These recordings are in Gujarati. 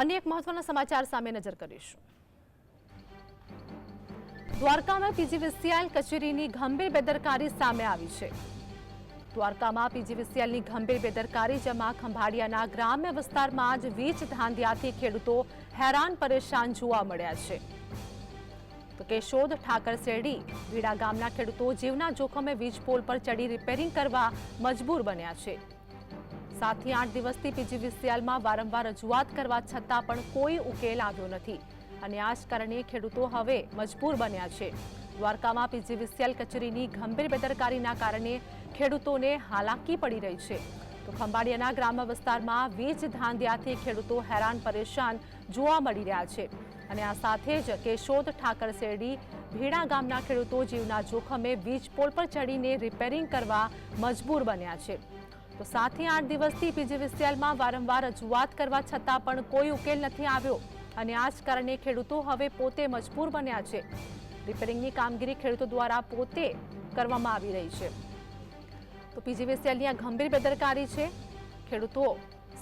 અન્ય એક મહત્વના સમાચાર સામે નજર કરીશું. દ્વારકામાં પીજીવીસીએલ કચેરીની ગંભીર બેદરકારી સામે આવી છે. દ્વારકામાં પીજીવીસીએલની ગંભીર બેદરકારી જેમાં ખંભાળિયાના ગ્રામ્ય વિસ્તારમાં જ વીજ ધાંધિયાથી ખેડૂતો હેરાન પરેશાન જોવા મળ્યા છે. તો કેશોદ ઠાકર શેરડી વીડા ગામના ખેડૂતો જીવના જોખમે વીજ પોલ પર ચડી રિપેરિંગ કરવા મજબૂર બન્યા છે. સાતથી આઠ દિવસથી પીજીવીસીએલમાં વારંવાર રજૂઆત કરવા છતાં પણ કોઈ ઉકેલ આવ્યો નથી. અને આ જ કારણે ખેડૂતો હવે મજબૂર બન્યા છે. દ્વારકામાં પીજીવીસીએલ કચેરીની ગંભીર બેદરકારીના કારણે ખેડૂતોને હાલાકી પડી રહી છે. તો ખંભાળિયાના ગ્રામ્ય વિસ્તારમાં વીજ ધાંધિયાથી ખેડૂતો હેરાન પરેશાન જોવા મળી રહ્યા છે. અને આ સાથે જ કેશોદ ઠાકર શેરડી, ભીડા ગામના ખેડૂતો જીવના જોખમે વીજ પોલ પર ચડીને રિપેરિંગ કરવા મજબૂર બન્યા છે. તો સાતથી આઠ દિવસથી પીજીવીસીએલમાં વારંવાર રજૂઆત કરવા છતાં પણ કોઈ ઉકેલ નથી આવ્યો. અને આ જ કારણે ખેડૂતો હવે પોતે મજબૂર બન્યા છે. રિપેરિંગની કામગીરી ખેડૂતો દ્વારા પોતે કરવામાં આવી રહી છે. તો પીજીવીસીએલની આ ગંભીર બેદરકારી છે. ખેડૂતો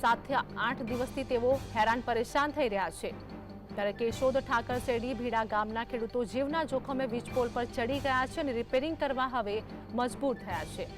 સાતથી આઠ દિવસથી તેઓ હેરાન પરેશાન થઈ રહ્યા છે. ત્યારે કેશોદ ઠાકર શેરડી ભીડા ગામના ખેડૂતો જીવના જોખમે વીજપોલ પર ચડી ગયા છે અને રિપેરિંગ કરવા હવે મજબૂર થયા છે.